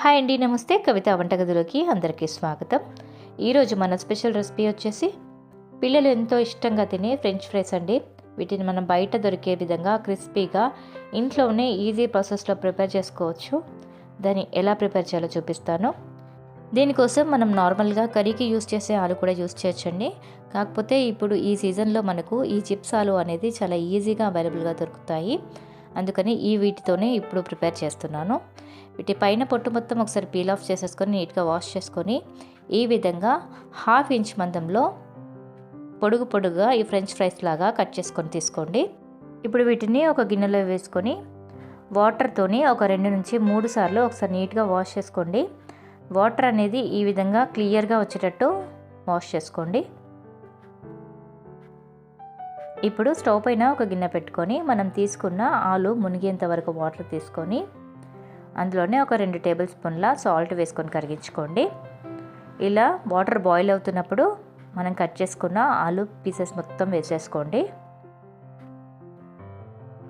Hi అండి నమస్తే. కవిత వంటగదిలోకి అందరికీ స్వాగతం. ఈరోజు మన స్పెషల్ రెసిపీ వచ్చేసి పిల్లలు ఎంతో ఇష్టంగా తినే ఫ్రెంచ్ ఫ్రైస్ అండి. వీటిని మనం బయట దొరికే విధంగా క్రిస్పీగా ఇంట్లోనే ఈజీ ప్రాసెస్లో ప్రిపేర్ చేసుకోవచ్చు. దాన్ని ఎలా ప్రిపేర్ చేయాలో చూపిస్తాను. దీనికోసం మనం నార్మల్గా కర్రీకి యూస్ చేసే ఆలు కూడా యూస్ చేయొచ్చండి. కాకపోతే ఇప్పుడు ఈ సీజన్లో మనకు ఈ చిప్స్ ఆలు అనేది చాలా ఈజీగా అవైలబుల్గా దొరుకుతాయి. అందుకని ఈ వీటితోనే ఇప్పుడు ప్రిపేర్ చేస్తున్నాను. వీటి పైన పొట్టు మొత్తం ఒకసారి పీల్ ఆఫ్ చేసేసుకొని నీట్గా వాష్ చేసుకొని ఈ విధంగా హాఫ్ ఇంచ్ మందంలో పొడుగు పొడుగుగా ఈ ఫ్రెంచ్ ఫ్రైస్ లాగా కట్ చేసుకొని తీసుకోండి. ఇప్పుడు వీటిని ఒక గిన్నెలో వేసుకొని వాటర్తోని ఒక రెండు నుంచి మూడు సార్లు ఒకసారి నీట్గా వాష్ చేసుకోండి. వాటర్ అనేది ఈ విధంగా క్లియర్గా వచ్చేటట్టు వాష్ చేసుకోండి. ఇప్పుడు స్టవ్ పైన ఒక గిన్నె పెట్టుకొని మనం తీసుకున్న ఆలు మునిగేంత వరకు వాటర్ తీసుకొని అందులోనే ఒక రెండు టేబుల్ స్పూన్ల సాల్ట్ వేసుకొని కరిగించుకోండి. ఇలా వాటర్ బాయిల్ అవుతున్నప్పుడు మనం కట్ చేసుకున్న ఆలు పీసెస్ మొత్తం వేసేసుకోండి.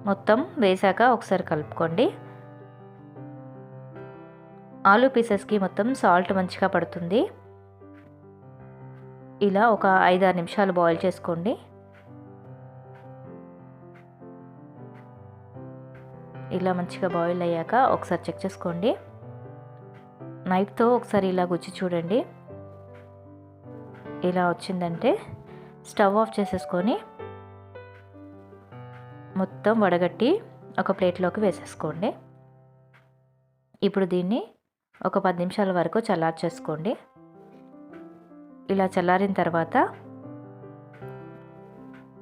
మొత్తం వేసాక ఒకసారి కలుపుకోండి. ఆలు పీసెస్కి మొత్తం సాల్ట్ మంచిగా పడుతుంది. ఇలా ఒక ఐదారు నిమిషాలు బాయిల్ చేసుకోండి. ఇలా మంచిగా బాయిల్ అయ్యాక ఒకసారి చెక్ చేసుకోండి. నైఫ్తో ఒకసారి ఇలా గుచ్చి చూడండి. ఇలా వచ్చిందంటే స్టవ్ ఆఫ్ చేసేసుకొని మొత్తం వడగట్టి ఒక ప్లేట్లోకి వేసేసుకోండి. ఇప్పుడు దీన్ని ఒక పది నిమిషాల వరకు చల్లార్చేసుకోండి. ఇలా చల్లారిన తర్వాత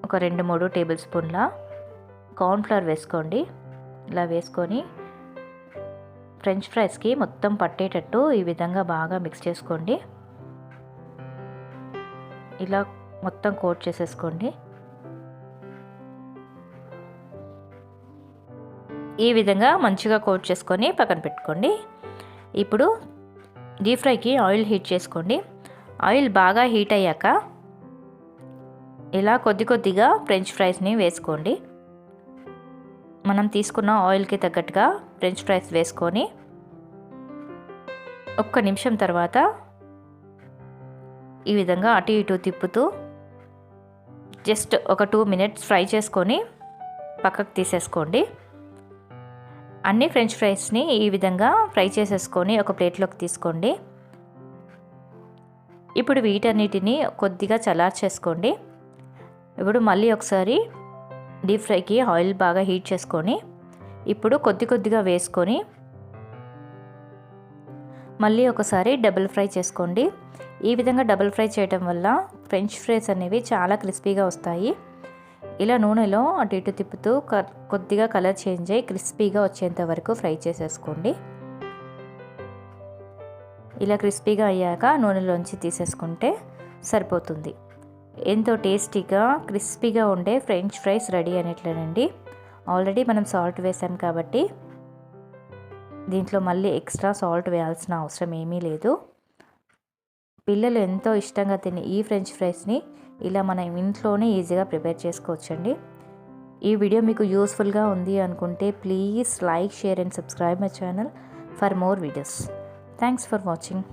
ఒక రెండు మూడు టేబుల్ స్పూన్ల కార్న్ఫ్లవర్ వేసుకోండి. ఇలా వేసుకొని ఫ్రెంచ్ ఫ్రైస్కి మొత్తం పట్టేటట్టు ఈ విధంగా బాగా మిక్స్ చేసుకోండి. ఇలా మొత్తం కోట్ చేసేసుకోండి. ఈ విధంగా మంచిగా కోట్ చేసుకొని పక్కన పెట్టుకోండి. ఇప్పుడు డీప్ ఫ్రైకి ఆయిల్ హీట్ చేసుకోండి. ఆయిల్ బాగా హీట్ అయ్యాక ఇలా కొద్ది కొద్దిగా ఫ్రెంచ్ ఫ్రైస్ని వేసుకోండి. మనం తీసుకున్న ఆయిల్కి తగ్గట్టుగా ఫ్రెంచ్ ఫ్రైస్ వేసుకొని ఒక్క నిమిషం తర్వాత ఈ విధంగా అటు ఇటు తిప్పుతూ జస్ట్ ఒక టూ మినిట్స్ ఫ్రై చేసుకొని పక్కకు తీసేసుకోండి. అన్ని ఫ్రెంచ్ ఫ్రైస్ని ఈ విధంగా ఫ్రై చేసేసుకొని ఒక ప్లేట్లోకి తీసుకోండి. ఇప్పుడు వీటన్నిటిని కొద్దిగా చల్లార్చేసుకోండి. ఇప్పుడు మళ్ళీ ఒకసారి డీప్ ఫ్రైకి ఆయిల్ బాగా హీట్ చేసుకొని ఇప్పుడు కొద్ది కొద్దిగా వేసుకొని మళ్ళీ ఒకసారి డబుల్ ఫ్రై చేసుకోండి. ఈ విధంగా డబుల్ ఫ్రై చేయడం వల్ల ఫ్రెంచ్ ఫ్రైస్ అనేవి చాలా క్రిస్పీగా వస్తాయి. ఇలా నూనెలో అటు ఇటు తిప్పుతూ కొద్దిగా కలర్ చేంజ్ అయ్యి క్రిస్పీగా వచ్చేంత వరకు ఫ్రై చేసేసుకోండి. ఇలా క్రిస్పీగా అయ్యాక నూనెలోంచి తీసేసుకుంటే సరిపోతుంది. ఎంతో టేస్టీగా క్రిస్పీగా ఉండే ఫ్రెంచ్ ఫ్రైస్ రెడీ అనేట్లేనండి. ఆల్రెడీ మనం సాల్ట్ వేసాం కాబట్టి దీంట్లో మళ్ళీ ఎక్స్ట్రా సాల్ట్ వేయాల్సిన అవసరం ఏమీ లేదు. పిల్లలు ఎంతో ఇష్టంగా తినే ఈ ఫ్రెంచ్ ఫ్రైస్ని ఇలా మనం ఇంట్లోనే ఈజీగా ప్రిపేర్ చేసుకోవచ్చండి. ఈ వీడియో మీకు యూస్ఫుల్గా ఉంది అనుకుంటే please like share and subscribe my channel for more videos. Thanks for watching.